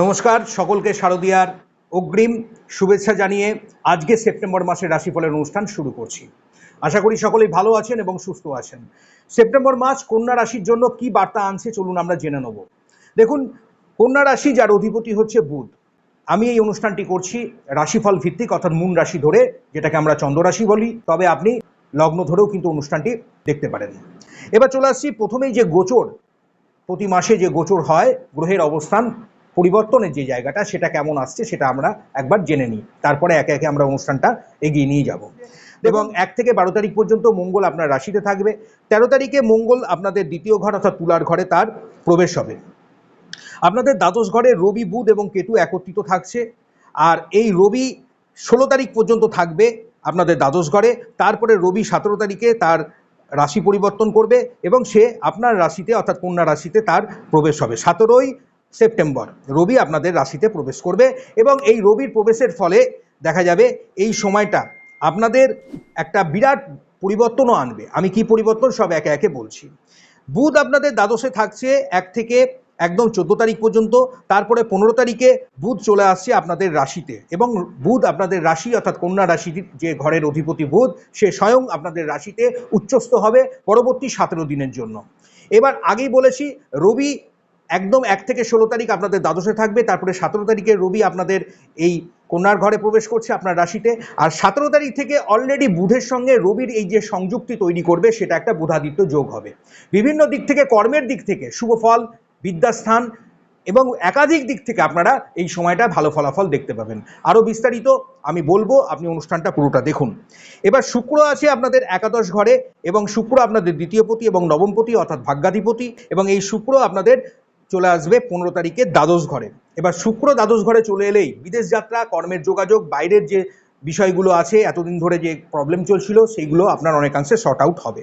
নমস্কার, সকলকে শারদিয়ার অগ্রিম শুভেচ্ছা জানিয়ে আজকে সেপ্টেম্বর মাসের রাশিফলের অনুষ্ঠান শুরু করছি। আশা করি সকলেই ভালো আছেন এবং সুস্থ আছেন। সেপ্টেম্বর মাস কন্যা রাশির জন্য কি বার্তা আনছে চলুন আমরা জেনে নেব। দেখুন, কন্যা রাশি যার অধিপতি হচ্ছে বুধ। আমি এই অনুষ্ঠানটি করছি রাশিফল ভিত্তিক, অর্থাৎ মূন রাশি ধরে, যেটাকে আমরা চন্দ্র রাশি বলি। তবে আপনি লগ্ন ধরেও কিন্তু অনুষ্ঠানটি দেখতে পারেন। এবার চলে আসছি প্রথমেই যে গোচর, প্রতি মাসে যে গোচর হয়, গ্রহের অবস্থান পরিবর্তনের যে জায়গাটা সেটা কেমন আসছে সেটা আমরা একবার জেনে নিই। তারপরে একে একে আমরা অনুষ্ঠানটা এগিয়ে নিয়ে যাব। এবং এক থেকে বারো তারিখ পর্যন্ত মঙ্গল আপনার রাশিতে থাকবে। তেরো তারিখে মঙ্গল আপনাদের দ্বিতীয় ঘর অর্থাৎ তুলার ঘরে তার প্রবেশ হবে। আপনাদের দ্বাদশ ঘরে রবি বুধ এবং কেতু একত্রিত থাকছে। আর এই রবি ষোলো তারিখ পর্যন্ত থাকবে আপনাদের দ্বাদশ ঘরে। তারপরে রবি সতেরো তারিখে তার রাশি পরিবর্তন করবে এবং সে আপনার রাশিতে অর্থাৎ কন্যা রাশিতে তার প্রবেশ হবে। সতেরোই সেপ্টেম্বর। রবি আপনাদের রাশিতে প্রবেশ করবে এবং এই রবির প্রবেশের ফলে দেখা যাবে এই সময়টা আপনাদের একটা বিরাট পরিবর্তনও আনবে। আমি কি পরিবর্তন? সব একে একে বলছি। বুধ আপনাদের দ্বাদশে থাকছে এক থেকে একদম চোদ্দ তারিখ পর্যন্ত। তারপরে পনেরো তারিখে বুধ চলে আসছে আপনাদের রাশিতে এবং বুধ আপনাদের রাশি অর্থাৎ কন্যা রাশির যে ঘরের অধিপতি বুধ, সে স্বয়ং আপনাদের রাশিতে উচ্চস্থ হবে পরবর্তী সতেরো দিনের জন্য। এবার আগেই বলেছি, রবি একদম এক থেকে ষোলো তারিখ আপনাদের দ্বাদশে থাকবে, তারপরে সতেরো তারিখে রবি আপনাদের এই কন্যার ঘরে প্রবেশ করছে আপনার রাশিতে। আর সতেরো তারিখ থেকে অলরেডি বুধের সঙ্গে রবির এই যে সংযুক্তি তৈরি করবে, সেটা একটা বুধাদিত্য যোগ হবে। বিভিন্ন দিক থেকে, কর্মের দিক থেকে শুভ ফল, বিদ্যাস্থান এবং একাধিক দিক থেকে আপনারা এই সময়টা ভালো ফলাফল দেখতে পাবেন। আরও বিস্তারিত আমি বলব, আপনি অনুষ্ঠানটা পুরোটা দেখুন। এবার শুক্র আছে আপনাদের একাদশ ঘরে এবং শুক্র আপনাদের দ্বিতীয় পতি এবং নবমপতি অর্থাৎ ভাগ্যাধিপতি এবং এই শুক্র আপনাদের চলে আসবে পনেরো তারিখে দ্বাদশ ঘরে। এবার শুক্র দ্বাদশ ঘরে চলে এলেই বিদেশ যাত্রা, কর্মের যোগাযোগ, বাইরের যে বিষয়গুলো আছে, এতদিন ধরে যে প্রবলেম চলছিল সেইগুলো আপনার অনেকাংশে শর্ট আউট হবে।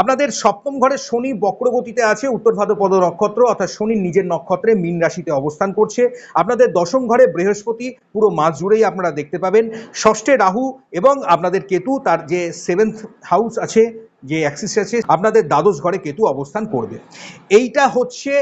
আপনাদের সপ্তম ঘরে শনি বক্রগতিতে আছে, উত্তর ভাদ্রপদ নক্ষত্র, অর্থাৎ শনির নিজের নক্ষত্রে মীন রাশিতে অবস্থান করছে। আপনাদের দশম ঘরে বৃহস্পতি, পুরো মাস জুড়েই আপনারা দেখতে পাবেন। ষষ্ঠে রাহু এবং আপনাদের কেতু, তার যে সেভেন্থ হাউস আছে, যে অ্যাক্সিস আছে, আপনাদের দ্বাদশ ঘরে কেতু অবস্থান করবে। এইটা হচ্ছে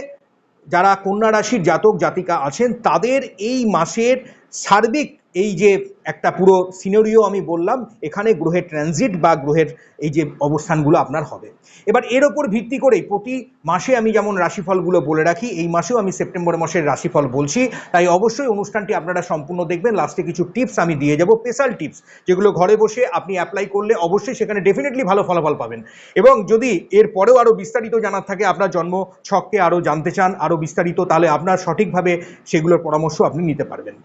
যারা কন্যা রাশির জাতক জাতিকা আছেন তাদের এই মাসের সার্বিক এই যে একটা পুরো সিনারিও আমি বললাম, এখানে গ্রহের ট্রানজিট বা গ্রহের এই যে অবস্থানগুলো আপনার হবে। এবার এর ওপর ভিত্তি করেই প্রতি মাসে আমি যেমন রাশিফলগুলো বলে রাখি, এই মাসেও আমি সেপ্টেম্বর মাসের রাশিফল বলছি। তাই অবশ্যই অনুষ্ঠানটি আপনারা সম্পূর্ণ দেখবেন। লাস্টে কিছু টিপস আমি দিয়ে যাব স্পেশাল টিপস যেগুলো ঘরে বসে আপনি অ্যাপ্লাই করলে অবশ্যই সেখানে ডেফিনেটলি ভালো ফলাফল পাবেন। এবং যদি এর পরেও আরও বিস্তারিত জানার থাকে, আপনার জন্ম ছককে আরও জানতে চান আরও বিস্তারিত, তাহলে আপনার সঠিকভাবে সেগুলোর পরামর্শ আপনি নিতে পারবেন।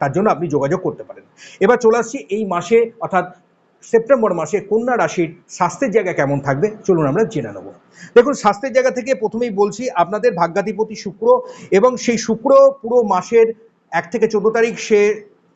তার জন্য আপনি যোগাযোগ করতে পারেন। এবার চলে আসছি এই মাসে, অর্থাৎ সেপ্টেম্বর মাসে কন্যা রাশির স্বাস্থ্যের জায়গা কেমন থাকবে, চলুন আমরা জেনে নেব। দেখুন, স্বাস্থ্যের জায়গা থেকে প্রথমেই বলছি, আপনাদের ভাগ্যাধিপতি শুক্র এবং সেই শুক্র পুরো মাসের এক থেকে চোদ্দ তারিখ সে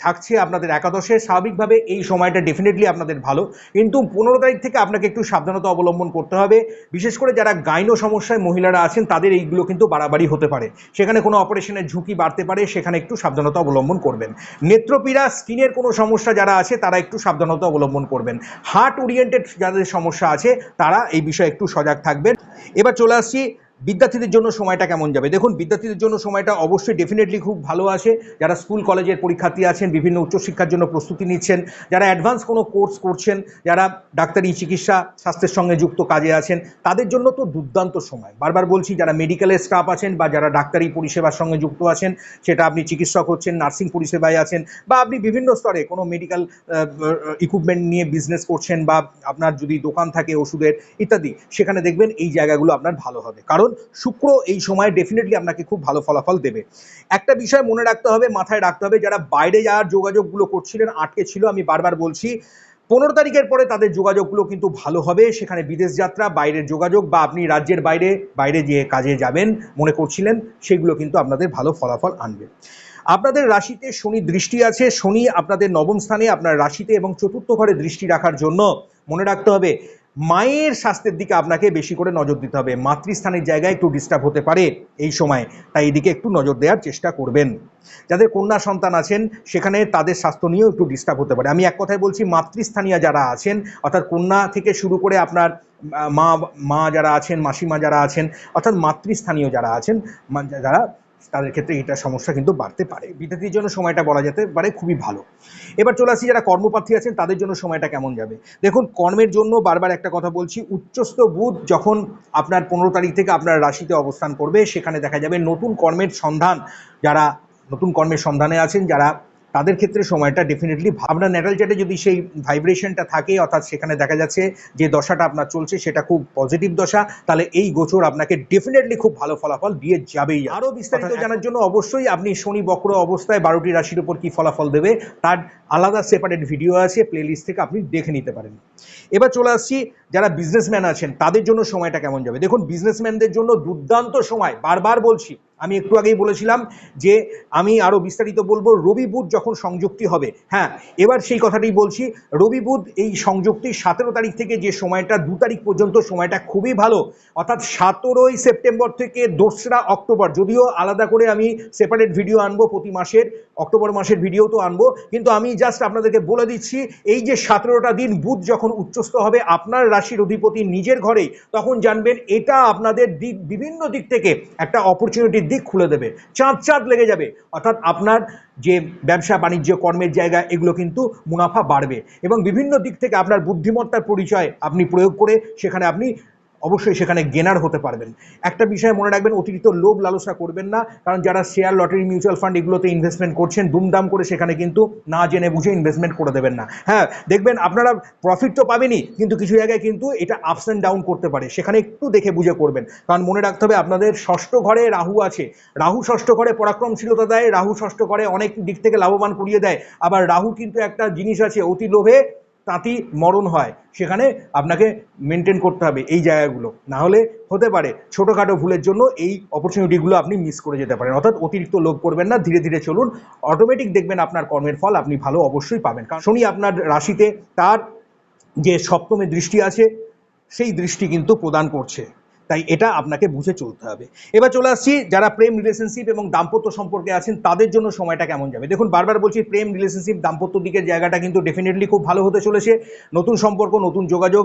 থাকছে আপনাদের একাদশে, স্বাভাবিকভাবে এই সময়টা ডেফিনেটলি আপনাদের ভালো। কিন্তু পনেরো তারিখ থেকে আপনাকে একটু সাবধানতা অবলম্বন করতে হবে। বিশেষ করে যারা গাইনো সমস্যায় মহিলারা আছেন, তাদের এইগুলো কিন্তু বাড়াবাড়ি হতে পারে। সেখানে কোনো অপারেশনের ঝুঁকি বাড়তে পারে, সেখানে একটু সাবধানতা অবলম্বন করবেন। নেত্রপীড়া স্কিনের কোনো সমস্যা যারা আছে, তারা একটু সাবধানতা অবলম্বন করবেন। হার্ট ওরিয়েন্টেড যাদের সমস্যা আছে, তারা এই বিষয়ে একটু সজাগ থাকবেন। এবার চলে আসছি বিদ্যার্থীদের জন্য সময়টা কেমন যাবে? দেখুন, বিদ্যার্থীদের জন্য সময়টা অবশ্যই ডেফিনেটলি খুব ভালো আছে। যারা স্কুল কলেজের পরীক্ষার্থী আছেন, বিভিন্ন উচ্চশিক্ষার জন্য প্রস্তুতি নিচ্ছেন, যারা অ্যাডভান্স কোনো কোর্স করছেন, যারা ডাক্তারি, চিকিৎসা, স্বাস্থ্যের সঙ্গে যুক্ত কাজে আছেন, তাদের জন্য তো দুর্দান্ত সময়। বারবার বলছি, যারা মেডিকেলের স্টাফ আছেন বা যারা ডাক্তারি পরিষেবার সঙ্গে যুক্ত আছেন, সেটা আপনি চিকিৎসক হচ্ছেন নার্সিং পরিষেবায় আছেন, বা আপনি বিভিন্ন স্তরে কোনো মেডিকেল ইকুইপমেন্ট নিয়ে বিজনেস করছেন বা আপনার যদি দোকান থাকে ওষুধের ইত্যাদি, সেখানে দেখবেন এই জায়গাগুলো আপনার ভালো হবে। কারণ শুক্র এই সময় ডেফিনেটলি আপনাকে খুব ভালো ফলাফল দেবে। একটা বিষয় মনে রাখতে হবে, মাথায় রাখতে হবে, যারা বাইরে যাওয়ার যোগাযোগগুলো করছিলেন, আটকে ছিল, আমি বারবার বলছি, পনেরো তারিখের পরে তাদের যোগাযোগগুলো কিন্তু ভালো হবে, সেখানে বিদেশ যাত্রা, বাইরের যোগাযোগ, বা আপনি রাজ্যের বাইরে বাইরে যে কাজে যাবেন, মনে করছিলেন, সেগুলো কিন্তু আপনাদের ভালো ফলাফল আনবে। আপনাদের রাশিতে শনি দৃষ্টি আছে, শনি আপনাদের নবম স্থানে আপনার রাশিতে এবং চতুর্থ ঘরে দৃষ্টি রাখার জন্য মনে রাখতে হবে মায়ের স্বাস্থ্যের দিকে আপনাকে বেশি করে নজর দিতে হবে। মাতৃস্থানের জায়গায় একটু ডিস্টার্ব হতে পারে এই সময়। তাই এদিকে একটু নজর দেওয়ার চেষ্টা করবেন। যাদের কন্যা সন্তান আছেন, সেখানে তাদের স্বাস্থ্য নিয়েও একটু ডিস্টার্ব হতে পারে। আমি এক কথায় বলছি, মাতৃস্থানীয় যারা আছেন, অর্থাৎ কন্যা থেকে শুরু করে আপনার মা মা যারা আছেন, মাসিমা যারা আছেন, অর্থাৎ মাতৃস্থানীয় যারা আছেন যারা তাদের ক্ষেত্রে এটা সমস্যা কিন্তু বাড়তে পারে। বিদ্যার্থীর জন্য সময়টা বলা যেতে পারে খুবই ভালো। এবার চলে আসি যারা কর্মপ্রার্থী আছেন, তাদের জন্য সময়টা কেমন যাবে? দেখুন, কর্মের জন্য বারবার একটা কথা বলছি উচ্চস্ত বুধ যখন আপনার পনেরো তারিখ থেকে আপনার রাশিতে অবস্থান করবে, সেখানে দেখা যাবে নতুন কর্মের সন্ধান, যারা নতুন কর্মের সন্ধানে আছেন, যারা তাদের ক্ষেত্রে সময়টা ডেফিনেটলি আপনার ন্যাটাল চার্টে যদি সেই ভাইব্রেশনটা থাকে অর্থাৎ সেখানে দেখা যাচ্ছে যে দশাটা আপনার চলছে সেটা খুব পজিটিভ দশা তাহলে এই গোচর আপনাকে ডেফিনেটলি খুব ভালো ফলাফল দিয়ে যাবেই। আরও বিস্তারিত জানার জন্য অবশ্যই আপনি শনি বক্র অবস্থায় বারোটি রাশির উপর কী ফলাফল দেবে তার আলাদা সেপারেট ভিডিও আছে প্লেলিস্ট থেকে আপনি দেখে নিতে পারেন। এবার চলে আসছি যারা বিজনেসম্যান আছেন তাদের জন্য সময়টা কেমন যাবে? দেখুন বিজনেসম্যানদের জন্য দুর্দান্ত সময় বারবার বলছি আমি একটু আগেই বলেছিলাম যে আমি আরও বিস্তারিত বলব, রবি বুধ যখন সংযুক্তি হবে হ্যাঁ এবার সেই কথাটাই বলছি, রবি বুধ এই সংযুক্তি সতেরো তারিখ থেকে যে সময়টা, দু তারিখ পর্যন্ত সময়টা খুবই ভালো, অর্থাৎ সতেরোই সেপ্টেম্বর থেকে দোসরা অক্টোবর, যদিও আলাদা করে আমি সেপারেট ভিডিও আনব, প্রতি মাসের, অক্টোবর মাসের ভিডিও তো আনব, কিন্তু আমি জাস্ট আপনাদেরকে বলে দিচ্ছি, এই যে সতেরোটা দিন বুধ যখন উচ্চস্থ হবে, আপনার রাশির অধিপতি নিজের ঘরেই, তখন জানবেন এটা আপনাদের দিক, বিভিন্ন দিক থেকে একটা অপরচুনিটির দিক খুলে দেবে, চাঁদ চাঁদ লেগে যাবে। অর্থাৎ আপনার যে ব্যবসা, বাণিজ্য, কর্মের জায়গা, এগুলো কিন্তু মুনাফা বাড়বে। এবং বিভিন্ন দিক থেকে আপনার বুদ্ধিমত্তার পরিচয় আপনি প্রয়োগ করে সেখানে আপনি অবশ্যই সেখানে গেনার হতে পারবেন। একটা বিষয় মনে রাখবেন, অতিরিক্ত লোভ লালসা করবেন না, কারণ যারা শেয়ার, লটারি, মিউচুয়াল ফান্ড এগুলোতে ইনভেস্টমেন্ট করছেন, দুমদাম করে সেখানে কিন্তু না জেনে বুঝে ইনভেস্টমেন্ট করে দেবেন না। হ্যাঁ দেখবেন আপনারা প্রফিট তো পাবেনই, কিন্তু কিছু জায়গায় কিন্তু এটা আপস অ্যান্ড ডাউন করতে পারে। সেখানে একটু দেখে বুঝে করবেন। কারণ মনে রাখতে হবে, আপনাদের ষষ্ঠ ঘরে রাহু আছে। রাহু ষষ্ঠ ঘরে পরাক্রমশীলতা দেয়, রাহু ষষ্ঠ ঘরে অনেক দিক থেকে লাভবান করিয়ে দেয়। আবার রাহু কিন্তু একটা জিনিস আছে, অতি লোভে তাঁতি মরণ হয়। সেখানে আপনাকে মেনটেন করতে হবে এই জায়গাগুলো। না হলে হতে পারে ছোটোখাটো ভুলের জন্য এই অপরচুনিটিগুলো আপনি মিস করে যেতে পারেন। অর্থাৎ অতিরিক্ত লোক করবেন না, ধীরে ধীরে চলুন। অটোমেটিক দেখবেন আপনার কর্মের ফল আপনি ভালো অবশ্যই পাবেন। কারণ শনি আপনার রাশিতে তার যে সপ্তমে দৃষ্টি আছে, সেই দৃষ্টি কিন্তু প্রদান করছে। তাই এটা আপনাকে বুঝে চলতে হবে। এবার চলে আসছি, যারা প্রেম রিলেশনশিপ এবং দাম্পত্য সম্পর্কে আছেন, তাদের জন্য সময়টা কেমন যাবে? দেখুন, বারবার বলছি, প্রেম রিলেশনশিপ দাম্পত্য দিকের জায়গাটা কিন্তু ডেফিনেটলি খুব ভালো হতে চলেছে। নতুন সম্পর্ক, নতুন যোগাযোগ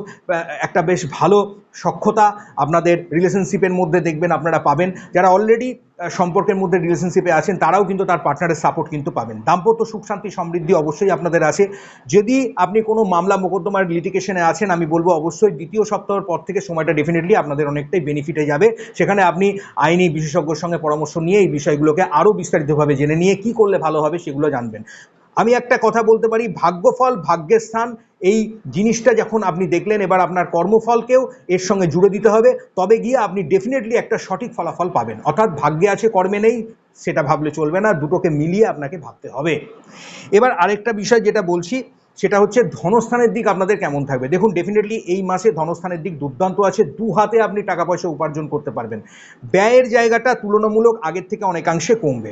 একটা বেশ ভালো সক্ষতা আপনাদের রিলেশনশিপের মধ্যে দেখবেন, আপনারা পাবেন। যারা অলরেডি সম্পর্কের মধ্যে রিলেশনশিপে আছেন, তারাও কিন্তু তার পার্টনারের সাপোর্ট কিন্তু পাবেন। দাম্পত্য সুখ, শান্তি, সমৃদ্ধি অবশ্যই আপনাদের আছে। যদি আপনি কোনো মামলা মোকদ্দমার লিটিগেশনে আছেন, আমি বলব অবশ্যই দ্বিতীয় সপ্তাহের পর থেকে সময়টা ডেফিনেটলি আপনাদের অনেকটাই বেনিফিটে যাবে। সেখানে আপনি আইনি বিশেষজ্ঞর সঙ্গে পরামর্শ নিয়ে এই বিষয়গুলোকে আরও বিস্তারিতভাবে জেনে নিয়ে কি করলে ভালো হবে সেগুলো জানবেন। আমি একটা কথা বলতে পারি, ভাগ্যফল, ভাগ্যের স্থান, এই জিনিসটা যখন আপনি দেখলেন, এবার আপনার কর্মফলকেও এর সঙ্গে জুড়ে দিতে হবে, তবে গিয়ে আপনি ডেফিনেটলি একটা সঠিক ফলাফল পাবেন। অর্থাৎ ভাগ্যে আছে, কর্মে নেই, সেটা ভাবলে চলবে না, দুটোকে মিলিয়ে আপনাকে ভাবতে হবে। এবার আরেকটা বিষয় যেটা বলছি, সেটা হচ্ছে ধনস্থানের দিক আপনাদের কেমন থাকবে? দেখুন ডেফিনেটলি এই মাসে ধনস্থানের দিক দুর্দান্ত আছে, দু হাতে আপনি টাকা পয়সা উপার্জন করতে পারবেন। ব্যয়ের জায়গাটা তুলনামূলক আগের থেকে অনেকাংশে কমবে।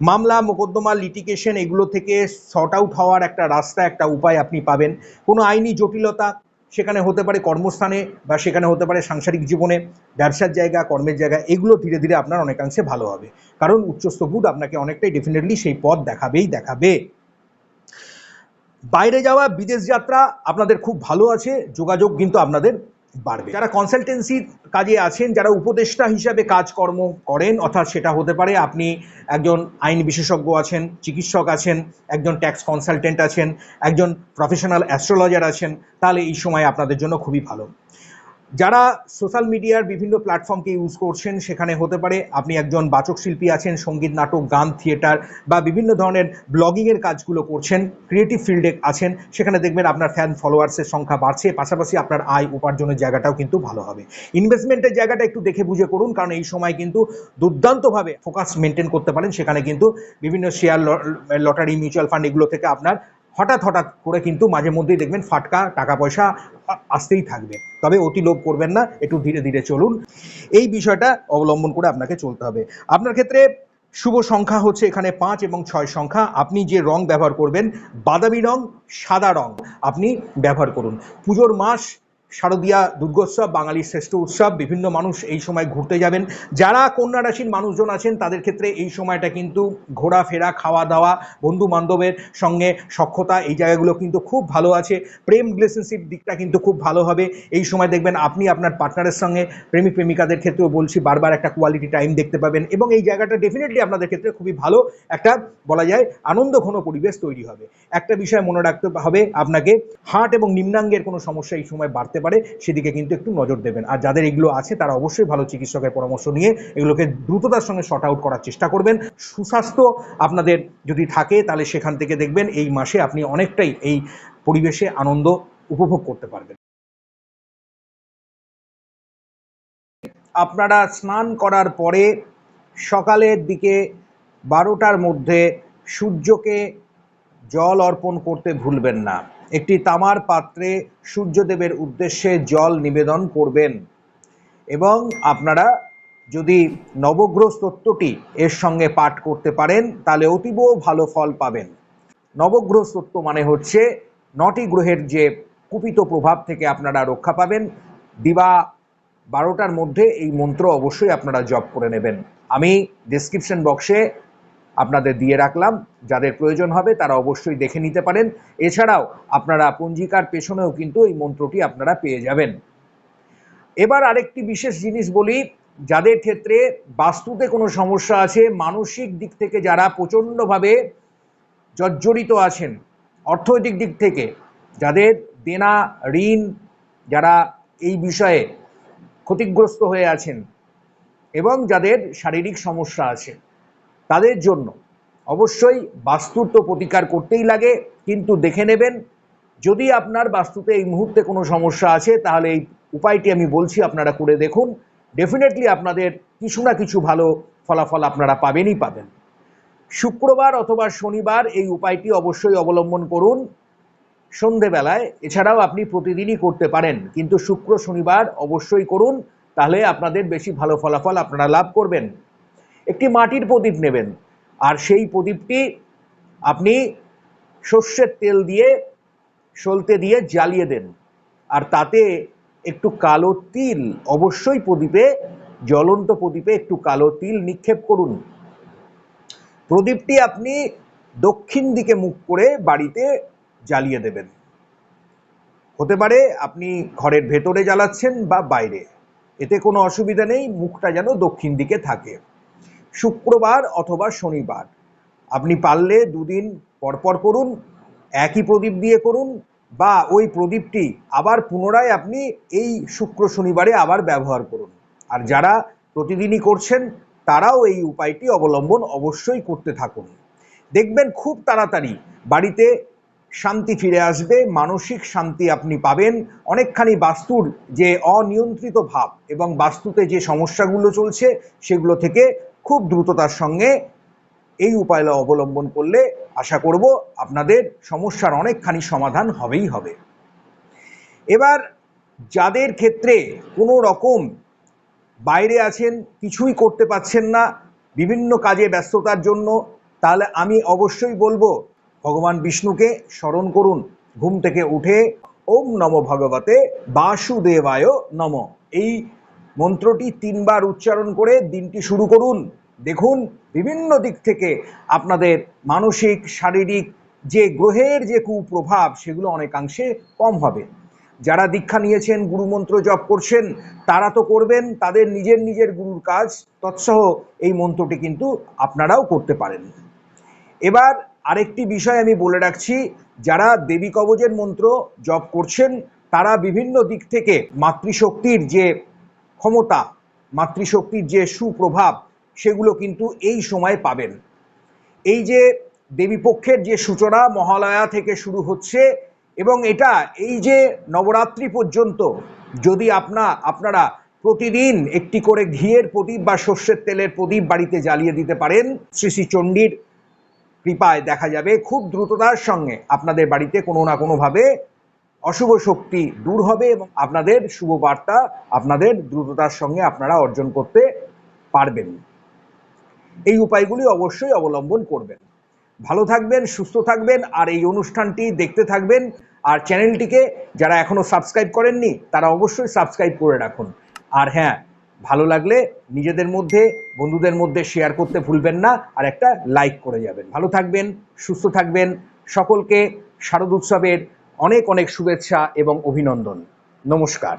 মামলা, মোকদ্দমা লিটিগেশন এগুলো থেকে শর্ট আউট হওয়ার একটা রাস্তা, একটা উপায় আপনি পাবেন। কোনো আইনি জটিলতা সেখানে হতে পারে কর্মস্থানে বা সেখানে হতে পারে সাংসারিক জীবনে, ব্যবসার জায়গা, কর্মের জায়গা, এগুলো ধীরে ধীরে আপনার অনেকাংশে ভালো হবে। কারণ উচ্চস্থ বুধ আপনাকে অনেকটাই ডেফিনেটলি সেই পথ দেখাবেই দেখাবে। বাইরে যাওয়া, বিদেশ যাত্রা আপনাদের খুব ভালো আছে, যোগাযোগ কিন্তু আপনাদের বাড়বে। যারা কনসালটেন্সির কাজে আছেন, যারা উপদেষ্টা হিসাবে কাজকর্ম করেন, অর্থাৎ সেটা হতে পারে আপনি একজন আইন বিশেষজ্ঞ আছেন, চিকিৎসক আছেন, একজন ট্যাক্স কনসালটেন্ট আছেন, একজন প্রফেশনাল অ্যাস্ট্রোলজার আছেন, তাহলে এই সময় আপনাদের জন্য খুবই ভালো। যারা সোশ্যাল মিডিয়ার বিভিন্ন প্ল্যাটফর্মকে ইউজ করছেন, সেখানে হতে পারে আপনি একজন বাচক শিল্পী আছেন, সংগীত, নাটক, গান, থিয়েটার বা বিভিন্ন ধরনের ব্লগিংয়ের কাজগুলো করছেন ক্রিয়েটিভ ফিল্ডে আছেন, সেখানে দেখবেন আপনার ফ্যান ফলোয়ার্সের সংখ্যা বাড়ছে, পাশাপাশি আপনার আয় উপার্জনের জায়গাটাও কিন্তু ভালো হবে। ইনভেস্টমেন্টের জায়গাটা একটু দেখে বুঝে করুন, কারণ এই সময় কিন্তু দুর্দান্তভাবে ফোকাস মেনটেন করতে পারেন, সেখানে কিন্তু বিভিন্ন শেয়ার লটারি মিউচুয়াল ফান্ড এগুলো থেকে আপনার হঠাৎ হঠাৎ করে কিন্তু মাঝে মধ্যেই দেখবেন ফাটকা, টাকা পয়সা আসতেই থাকবে। তবে অতি লোভ করবেন না, একটু ধীরে ধীরে চলুন। এই বিষয়টা অবলম্বন করে আপনাকে চলতে হবে। আপনার ক্ষেত্রে শুভ সংখ্যা হচ্ছে এখানে পাঁচ এবং ছয় সংখ্যা। আপনি যে রং ব্যবহার করবেন, বাদামি রং, সাদা রং, আপনি ব্যবহার করুন। পুজোর মাস শারদীয়া দুর্গোৎসব, বাঙালির শ্রেষ্ঠ উৎসব, বিভিন্ন মানুষ এই সময় ঘুরতে যাবেন। যারা কন্যা রাশির মানুষজন আছেন, তাদের ক্ষেত্রে এই সময়টা কিন্তু ঘোরাফেরা খাওয়া দাওয়া বন্ধু বান্ধবের সঙ্গে সক্ষতা এই জায়গাগুলো কিন্তু খুব ভালো আছে। প্রেম রিলেশনশিপ দিকটা কিন্তু খুব ভালো হবে। এই সময় দেখবেন আপনি আপনার পার্টনারের সঙ্গে, প্রেমিক প্রেমিকাদের ক্ষেত্রেও বলছি, বারবার একটা কোয়ালিটি টাইম দেখতে পাবেন এবং এই জায়গাটা ডেফিনেটলি আপনাদের ক্ষেত্রে খুবই ভালো একটা, বলা যায়, আনন্দ ঘন পরিবেশ তৈরি হবে। একটা বিষয় মনে রাখতে হবে, আপনাকে হার্ট এবং নিম্নাঙ্গের কোনো সমস্যা এই সময় বাড়তে পারে, সেদিকে কিন্তু একটু নজর দেবেন। আর যাদের এগুলো আছে, তারা অবশ্যই ভালো চিকিৎসকের পরামর্শ নিয়ে এগুলোকে দ্রুততার সঙ্গে শর্ট আউট করার চেষ্টা করবেন। সুস্বাস্থ্য আপনাদের যদি থাকে, তাহলে সেখান থেকে দেখবেন এই মাসে আপনি অনেকটাই এই পরিবেশে আনন্দ উপভোগ করতে পারবেন। আপনারা স্নান করার পরে সকালের দিকে বারোটার মধ্যে সূর্যকে জল অর্পণ করতে ভুলবেন না। একটি তামার পাত্রে সূর্যদেবের উদ্দেশ্যে জল নিবেদন করবেন। এবং আপনারা যদি নবগ্রহ স্তোত্রটি এর সঙ্গে পাঠ করতে পারেন, তাহলে অতীব ভালো ফল পাবেন। নবগ্রহ স্তোত্র মানে হচ্ছে নটি গ্রহের যে কুপিত প্রভাব থেকে আপনারা রক্ষা পাবেন। দিবা বারোটার মধ্যে এই মন্ত্র অবশ্যই আপনারা জপ করে নেবেন। আমি ডেসক্রিপশন বক্সে আপনাদের দিয়ে রাখলাম। যাদের প্রয়োজন হবে তারা অবশ্যই দেখে নিতে পারেন। এছাড়াও আপনারা পঞ্জিকার পেছনেও কিন্তু এই মন্ত্রটি আপনারা পেয়ে যাবেন। এবার আরেকটি বিশেষ জিনিস বলি, যাদের ক্ষেত্রে বাস্তুতে কোনো সমস্যা আছে, মানসিক দিক থেকে যারা প্রচণ্ডভাবে জর্জরিত আছেন, অর্থনৈতিক দিক থেকে, যাদের দেনা, ঋণ, যারা এই বিষয়ে ক্ষতিগ্রস্ত হয়ে আছেন এবং যাদের শারীরিক সমস্যা আছে তাদের জন্য। অবশ্যই বাস্তুর তো প্রতিকার করতেই লাগে, কিন্তু দেখে নেবেন, যদি আপনার বাস্তুতে এই মুহূর্তে কোনো সমস্যা আছে, তাহলে এই উপায়টি আমি বলছি, আপনারা করে দেখুন। ডেফিনেটলি আপনাদের কিছু না কিছু ভালো ফলাফল আপনারা পাবেনই পাবেন। শুক্রবার অথবা শনিবার এই উপায়টি অবশ্যই অবলম্বন করুন। সন্ধেবেলায়, এছাড়াও আপনি প্রতিদিনই করতে পারেন, কিন্তু শুক্র, শনিবার অবশ্যই করুন, তাহলে আপনাদের বেশি ভালো ফলাফল আপনারা লাভ করবেন। একটি মাটির প্রদীপ নেবেন। আর সেই প্রদীপটি আপনি সর্ষের তেল দিয়ে সলতে দিয়ে জ্বালিয়ে দেন। আর তাতে একটু কালো তিল, অবশ্যই প্রদীপে, জ্বলন্ত প্রদীপে একটু কালো তিল নিক্ষেপ করুন। প্রদীপটি আপনি দক্ষিণ দিকে মুখ করে বাড়িতে জ্বালিয়ে দেবেন। হতে পারে আপনি ঘরের ভেতরে জ্বালাচ্ছেন বা বাইরে। এতে কোনো অসুবিধা নেই, মুখটা যেন দক্ষিণ দিকে থাকে। শুক্রবার অথবা শনিবার। আপনি পারলে দুদিন পরপর করুন, একই প্রদীপ দিয়ে করুন বা ওই প্রদীপটি আবার পুনরায় আপনি এই শুক্র শনিবারে আবার ব্যবহার করুন। আর যারা প্রতিদিনই করছেন, তারাও এই উপায়টি অবলম্বন অবশ্যই করতে থাকুন। দেখবেন খুব তাড়াতাড়ি বাড়িতে শান্তি ফিরে আসবে, মানসিক শান্তি আপনি পাবেন, অনেকখানি বাস্তুর যে অনিয়ন্ত্রিত ভাব এবং বাস্তুতে যে সমস্যাগুলো চলছে, সেগুলো থেকে খুব দ্রুততার সঙ্গে এই উপায়টা অবলম্বন করলে আশা করব আপনাদের সমস্যার অনেকখানি সমাধান হবেই হবে। এবার যাদের ক্ষেত্রে কোনো রকম বাইরে আছেন, কিছুই করতে পাচ্ছেন না, বিভিন্ন কাজে ব্যস্ততার জন্য, তাহলে আমি অবশ্যই বলব, ভগবান বিষ্ণুকে স্মরণ করুন, ঘুম থেকে উঠে ওম নম ভগবতে বাসুদেবায় নম। এই মন্ত্রটি তিনবার উচ্চারণ করে দিনটি শুরু করুন। দেখুন, বিভিন্ন দিক থেকে আপনাদের মানসিক, শারীরিক যে গ্রহের যে কুপ্রভাব, সেগুলো অনেকাংশে কম হবে। যারা দীক্ষা নিয়েছেন, গুরুমন্ত্র জপ করছেন, তারা তো করবেন, তাদের নিজের নিজের গুরুর কাজ, তৎসহ এই মন্ত্রটি কিন্তু আপনারাও করতে পারেন। এবার আরেকটি বিষয় আমি বলে রাখছি, যারা দেবী কবচের মন্ত্র জপ করছেন, তারা বিভিন্ন দিক থেকে মাতৃশক্তির যে ক্ষমতা, মাতৃশক্তির যে সুপ্রভাব, সেগুলো কিন্তু এই সময় পাবেন। এই যে দেবীপক্ষের যে সূচনা মহালয়া থেকে শুরু হচ্ছে এবং এটা এই যে নবরাত্রি পর্যন্ত, যদি আপনা, আপনারা প্রতিদিন একটি করে ঘিয়ের প্রদীপ বা সর্ষের তেলের প্রদীপ বাড়িতে জ্বালিয়ে দিতে পারেন, শ্রী শ্রী চণ্ডীর কৃপায় দেখা যাবে খুব দ্রুততার সঙ্গে। আপনাদের বাড়িতে কোনো না কোনোভাবে অশুভ শক্তি দূর হবে এবং আপনাদের শুভ বার্তা আপনাদের দ্রুততার সঙ্গে আপনারা অর্জন করতে পারবেন। এই উপায়গুলি অবশ্যই অবলম্বন করবেন। ভালো থাকবেন, সুস্থ থাকবেন, আর এই অনুষ্ঠানটি দেখতে থাকবেন। আর চ্যানেলটিকে যারা এখনও সাবস্ক্রাইব করেননি, তারা অবশ্যই সাবস্ক্রাইব করে রাখুন। আর হ্যাঁ ভালো লাগলে নিজেদের মধ্যে, বন্ধুদের মধ্যে শেয়ার করতে ভুলবেন না, আর একটা লাইক করে যাবেন। ভালো থাকবেন, সুস্থ থাকবেন। সকলকে শারদ উৎসবের অনেক অনেক শুভেচ্ছা এবং অভিনন্দন। নমস্কার।